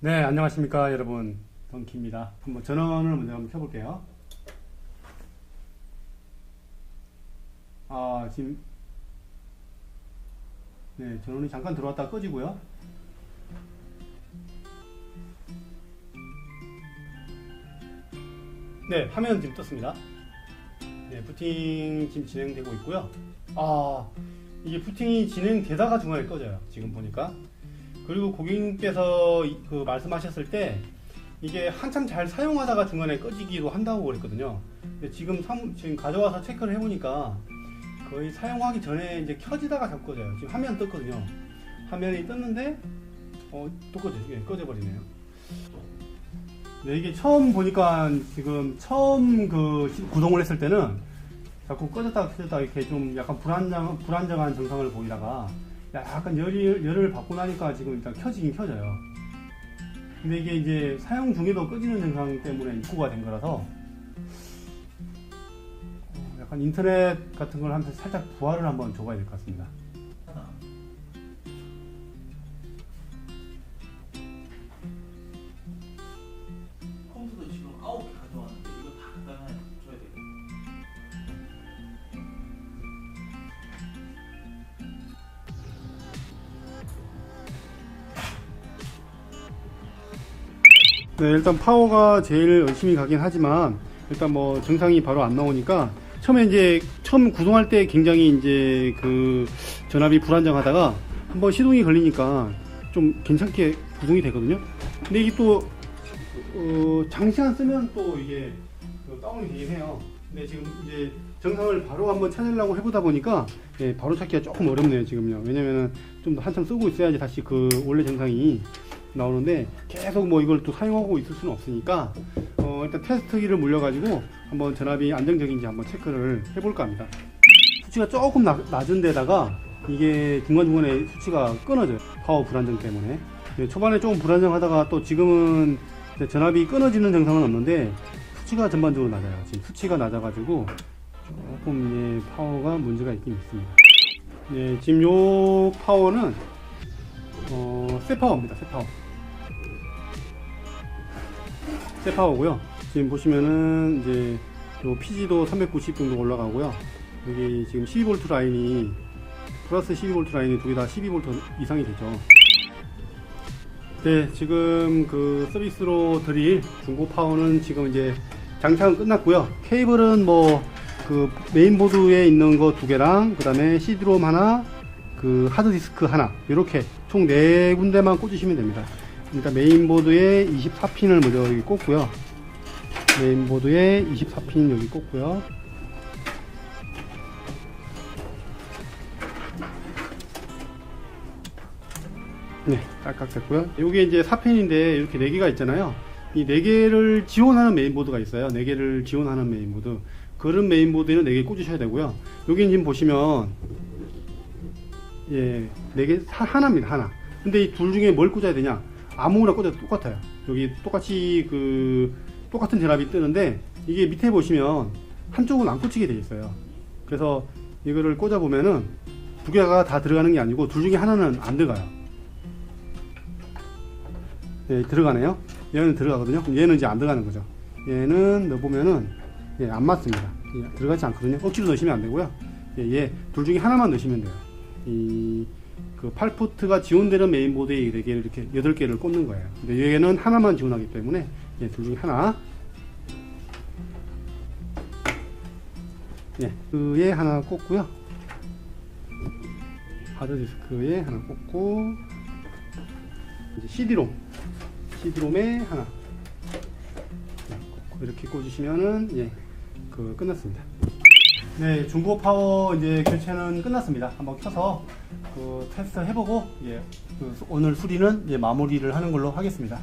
네, 안녕하십니까, 여러분. 덩키입니다. 한번 전원을 먼저 한번 켜볼게요. 아, 지금, 네, 전원이 잠깐 들어왔다 꺼지고요. 네, 화면 지금 떴습니다. 네, 부팅 지금 진행되고 있고요. 아, 이게 부팅이 진행되다가 중간에 꺼져요. 지금 보니까. 그리고 고객님께서 이- 그 말씀하셨을 때 이게 한참 잘 사용하다가 중간에 꺼지기도 한다고 그랬거든요. 근데 지금 상- 지금 가져와서 체크를 해보니까 거의 사용하기 전에 이제 켜지다가 자꾸 꺼져요. 지금 화면 떴거든요. 화면이 떴는데 어, 또 꺼져, 예, 꺼져버리네요. 네, 이게 처음 보니까 지금 처음 그 시- 구동을 했을 때는 자꾸 꺼졌다가 켜졌다가 이렇게 좀 약간 불안정, 불안정한 증상을 보이다가 약간 열이, 열을 받고 나니까 지금 일단 켜지긴 켜져요. 근데 이게 이제 사용 중에도 꺼지는 증상 때문에 입고가 된 거라서 어, 약간 인터넷 같은 걸 하면서 살짝 부하를 한번 줘봐야 될 것 같습니다. 네, 일단 파워가 제일 열심히 가긴 하지만 일단 뭐 증상이 바로 안 나오니까 처음에 이제 처음 구동할 때 굉장히 이제 그 전압이 불안정하다가 한번 시동이 걸리니까 좀 괜찮게 구동이 되거든요. 근데 이게 또 어, 장시간 쓰면 또 이게 그 다운이 되긴 해요. 근데 지금 이제 정상을 바로 한번 찾으려고 해보다 보니까 예, 바로 찾기가 조금 어렵네요 지금요. 왜냐면은 좀 더 한참 쓰고 있어야지 다시 그 원래 정상이 나오는데 계속 뭐 이걸 또 사용하고 있을 수는 없으니까 어, 일단 테스트기를 물려가지고 한번 전압이 안정적인지 한번 체크를 해볼까 합니다. 수치가 조금 나- 낮은 데다가 이게 중간중간에 수치가 끊어져요. 파워 불안정 때문에. 예, 초반에 조금 불안정하다가 또 지금은 전압이 끊어지는 증상은 없는데 수치가 전반적으로 낮아요. 지금 수치가 낮아가지고 조금 예, 파워가 문제가 있긴 있습니다. 예, 지금 요 파워는 어, 새 파워입니다. 새 파워. 새 파워고요. 지금 보시면은 이제 요 PG도 390 정도 올라가고요. 여기 지금 12V 라인이 플러스 12V 라인이 두 개 다 12V 이상이 되죠. 네, 지금 그 서비스로 드릴 중고 파워는 지금 이제 장착은 끝났고요. 케이블은 뭐 그 메인보드에 있는 거 두 개랑 그다음에 CD롬 하나, 그 하드디스크 하나 이렇게 총 네 군데만 꽂으시면 됩니다. 일단 메인보드에 24핀을 먼저 여기 꽂고요. 메인보드에 24핀 여기 꽂고요. 네, 딸깍 됐고요. 여기 이제 4핀인데 이렇게 4개가 있잖아요. 이 4개를 지원하는 메인보드가 있어요. 4개를 지원하는 메인보드. 그런 메인보드에는 4개 꽂으셔야 되고요. 여기 지금 보시면 예, 4개 하- 하나입니다. 하나. 근데 이 둘 중에 뭘 꽂아야 되냐? 아무거나 꽂아도 똑같아요. 여기 똑같이 그 똑같은 전압이 뜨는데 이게 밑에 보시면 한쪽은 안 꽂히게 돼 있어요. 그래서 이거를 꽂아 보면은 두 개가 다 들어가는 게 아니고 둘 중에 하나는 안 들어가요. 예, 들어가네요. 얘는 들어가거든요. 그럼 얘는 이제 안 들어가는 거죠. 얘는 넣어보면은 예, 안 맞습니다. 예, 들어가지 않거든요. 억지로 넣으시면 안 되고요. 예, 얘둘 중에 하나만 넣으시면 돼요. 이, 그 8포트가 지원되는 메인보드에 4개를 이렇게 8개를 꽂는 거예요. 근데 얘는 하나만 지원하기 때문에 예, 둘 중에 하나. 예, 그에 하나 꽂고요. 하드디스크에 하나 꽂고 이제 CD롬 CD롬에 하나 네, 꽂고 이렇게 꽂으시면은 예, 그 끝났습니다. 네, 중고 파워 이제 교체는 끝났습니다. 한번 켜서 그 테스트 해보고 예, 그 수- 오늘 수리는 이제 마무리를 하는 걸로 하겠습니다.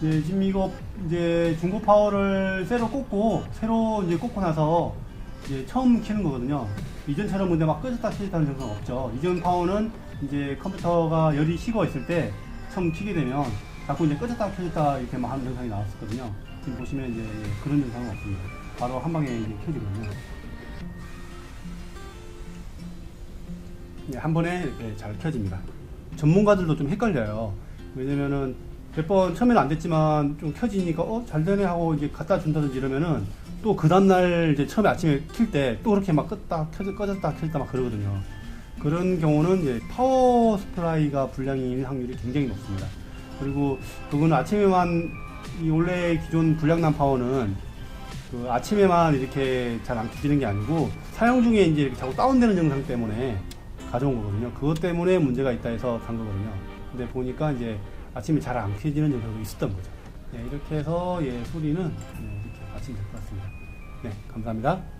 네, 지금 이거 이제 중고 파워를 새로 꽂고 새로 이제 꽂고 나서 이제 처음 키는 거거든요. 이전처럼 근데 막 끄졌다 켜졌다는 증상 없죠. 이전 파워는 이제 컴퓨터가 열이 식어 있을 때 처음 키게 되면 자꾸 이제 끄졌다 켜졌다 이렇게 막 하는 증상이 나왔었거든요. 지금 보시면 이제 그런 증상은 없습니다. 바로 한 방에 이제 켜지거든요. 네, 한 번에 이렇게 잘 켜집니다. 전문가들도 좀 헷갈려요. 왜냐면은 몇 번 처음에는 안 됐지만 좀 켜지니까 어 잘 되네 하고 이제 갖다 준다든지 이러면은 또 그 다음날 이제 처음에 아침에 킬 때 또 그렇게 막 껐다 켜졌 꺼졌다 켰다 막 그러거든요. 그런 경우는 이제 파워 스프라이가 불량인 확률이 굉장히 높습니다. 그리고 그거는 아침에만 이 원래 기존 불량난 파워는 그 아침에만 이렇게 잘 안 켜지는 게 아니고 사용 중에 이제 이렇게 자꾸 다운되는 증상 때문에 가져온 거거든요. 그것 때문에 문제가 있다 해서 간 거거든요. 근데 보니까 이제 아침에 잘 안 켜지는 증상도 있었던 거죠. 네, 이렇게 해서 예, 소리는 네, 이렇게 마치면 될 것 같습니다. 네, 감사합니다.